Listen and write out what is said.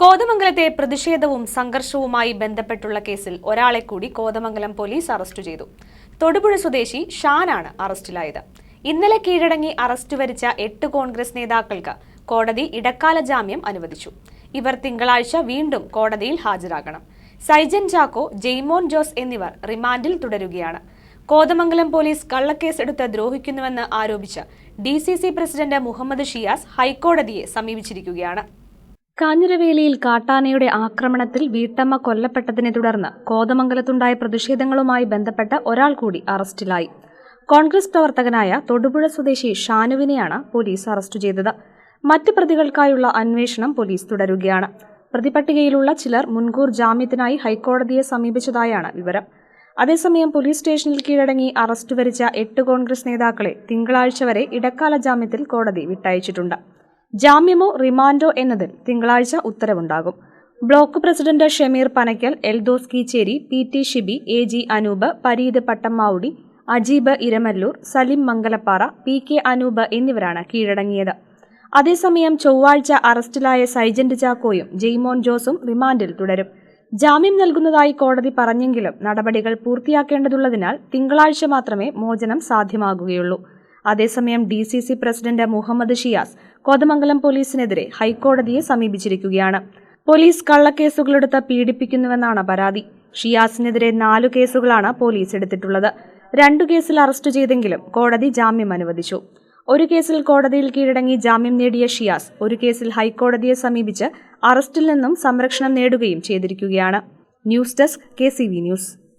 കോതമംഗലത്തെ പ്രതിഷേധവും സംഘർഷവുമായി ബന്ധപ്പെട്ടുള്ള കേസിൽ ഒരാളെ കൂടി കോതമംഗലം പോലീസ് അറസ്റ്റ് ചെയ്തു. തൊടുപുഴ സ്വദേശി ഷാനാണ് അറസ്റ്റിലായത്. ഇന്നലെ കീഴടങ്ങി അറസ്റ്റ് വരിച്ച എട്ട് കോൺഗ്രസ് നേതാക്കൾക്ക് കോടതി ഇടക്കാല ജാമ്യം അനുവദിച്ചു. ഇവർ തിങ്കളാഴ്ച വീണ്ടും കോടതിയിൽ ഹാജരാകണം. സൈജൻ ചാക്കോ ജെയ്മോൻ ജോസ് എന്നിവർ റിമാൻഡിൽ തുടരുകയാണ്. കോതമംഗലം പോലീസ് കള്ളക്കേസ് എടുത്ത് ദ്രോഹിക്കുന്നുവെന്ന് ആരോപിച്ച് ഡി പ്രസിഡന്റ് മുഹമ്മദ് ഷിയാസ് ഹൈക്കോടതിയെ സമീപിച്ചിരിക്കുകയാണ്. കാഞ്ഞിരവേലിയിൽ കാട്ടാനയുടെ ആക്രമണത്തിൽ വീട്ടമ്മ കൊല്ലപ്പെട്ടതിനെ തുടർന്ന് കോതമംഗലത്തുണ്ടായ പ്രതിഷേധങ്ങളുമായി ബന്ധപ്പെട്ട് ഒരാൾ കൂടി അറസ്റ്റിലായി. കോൺഗ്രസ് പ്രവർത്തകനായ തൊടുപുഴ സ്വദേശി ഷാനുവിനെയാണ് പോലീസ് അറസ്റ്റ് ചെയ്തത്. മറ്റ് പ്രതികൾക്കായുള്ള അന്വേഷണം പോലീസ് തുടരുകയാണ്. പ്രതിപട്ടികയിലുള്ള ചിലർ മുൻകൂർ ജാമ്യത്തിനായി ഹൈക്കോടതിയെ സമീപിച്ചതായാണ് വിവരം. അതേസമയം പോലീസ് സ്റ്റേഷനിൽ കീഴടങ്ങി അറസ്റ്റ് വരിച്ച എട്ട് കോൺഗ്രസ് നേതാക്കളെ തിങ്കളാഴ്ച വരെ ഇടക്കാല ജാമ്യത്തിൽ കോടതി വിട്ടയച്ചിട്ടുണ്ട്. ജാമ്യമോ റിമാൻഡോ എന്നതിൽ തിങ്കളാഴ്ച ഉത്തരവുണ്ടാകും. Block president Shameer Panakkal Eldhose Keecheri P T Shibi A G Anoop Pareeth Pattammavudi Ajeeb Iramalloor Salim Mangalappara P K Anoop എന്നിവരാണ് കീഴടങ്ങിയത്. അതേസമയം ചൊവ്വാഴ്ച അറസ്റ്റിലായ സൈജന്റ് ചാക്കോയും ജെയ്മോൻ ജോസും റിമാൻഡിൽ തുടരും. ജാമ്യം നൽകുന്നതായി കോടതി പറഞ്ഞെങ്കിലും നടപടികൾ പൂർത്തിയാക്കേണ്ടതുള്ളതിനാൽ തിങ്കളാഴ്ച മാത്രമേ മോചനം സാധ്യമാകുകയുള്ളൂ. അതേസമയം D C C president Muhammad Shiyas Kothamangalam പോലീസിനെതിരെ ഹൈക്കോടതിയെ സമീപിച്ചിരിക്കുകയാണ്. പോലീസ് കള്ളക്കേസുകളെടുത്ത് പീഡിപ്പിക്കുന്നുവെന്നാണ് പരാതി. ഷിയാസിനെതിരെ നാലു കേസുകളാണ് പോലീസ് എടുത്തിട്ടുള്ളത്. രണ്ടു കേസിൽ അറസ്റ്റ് ചെയ്തെങ്കിലും കോടതി ജാമ്യം അനുവദിച്ചു. ഒരു കേസിൽ കോടതിയിൽ കീഴടങ്ങി ജാമ്യം നേടിയ ഷിയാസ് ഒരു കേസിൽ ഹൈക്കോടതിയെ സമീപിച്ച് അറസ്റ്റിൽ നിന്നും സംരക്ഷണം നേടുകയും ചെയ്തിരിക്കുകയാണ്. News desk K news.